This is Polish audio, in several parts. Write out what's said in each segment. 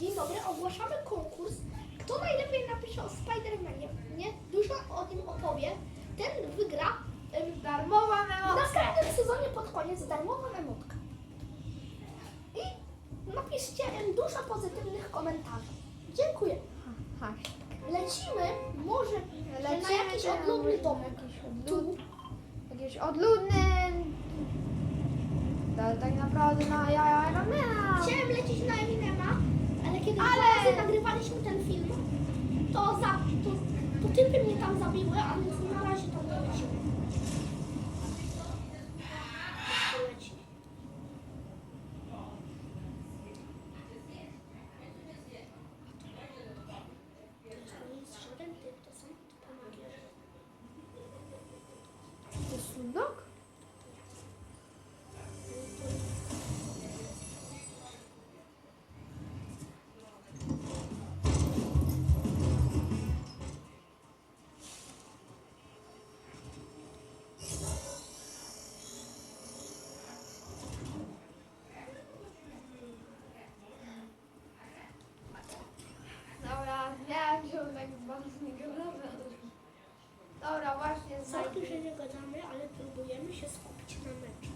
Dzień dobry, ogłaszamy konkurs. Kto najlepiej napisze o Spider-Manie, nie? Dużo o nim opowie, ten wygra em, Darmowa w memotka. następnym sezonie pod koniec darmową emotka. I napiszcie em, dużo pozytywnych komentarzy. Dziękuję. Lecimy może na jakiś teraz odludny może domek. jakiś Tu. odlud- Jakiś odludny. To tak naprawdę na jaja Ironmana. Chciałem lecieć na Eminema, kiedy Ale- nagrywaliśmy ten film, to, za, to, to typy mnie tam zabiły, a tak bardzo nie gadamy. Dobra, właśnie Sorki, znajdę. że nie gadamy, ale próbujemy się skupić na meczu.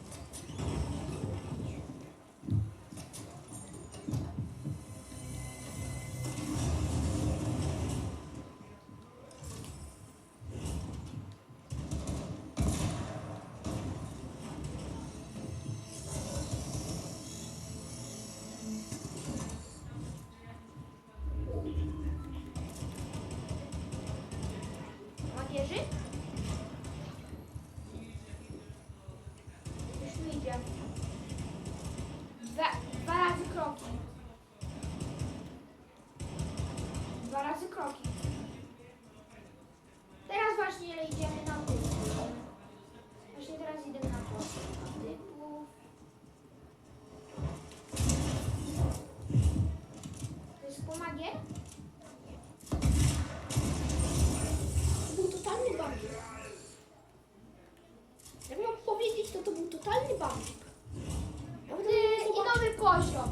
I nowy poziom.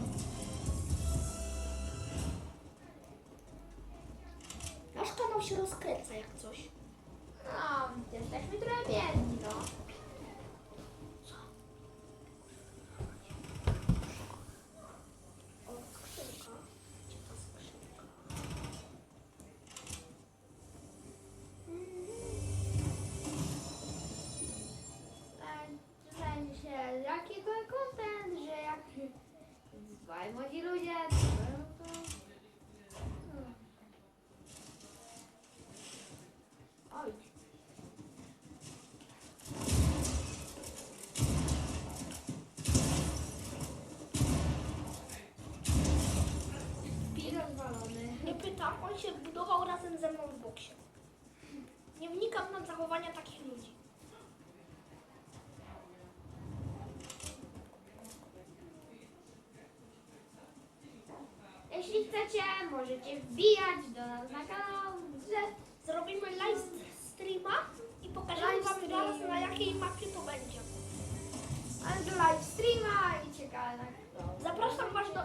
Nasz kanał się rozkręca jak coś. No, jesteśmy trochę biedni, no. O, skrzynka. Gdzie ta skrzynka? Tak, Zastanawiam się, jaki to content, że jak dwaj młodzi ludzie. Oj. Rozwalony. Nie pytam, on się budował razem ze mną w boksie. Nie wnikam na zachowania takich Jeśli chcecie, możecie wbijać do nas na kanał, że Zrobimy live streama i pokażemy Live wam stream. zaraz na jakiej mapie to będzie. ale do live streama i ciekawe. Zapraszam was do,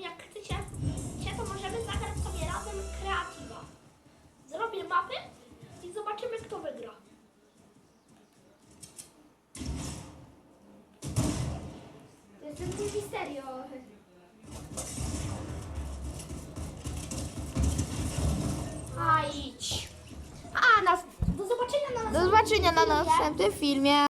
jak chcecie, chcecie, to możemy zagrać sobie razem kreatywa. Zrobię mapy i zobaczymy kto wygra. To jest ten zobaczenia na następnym filmie.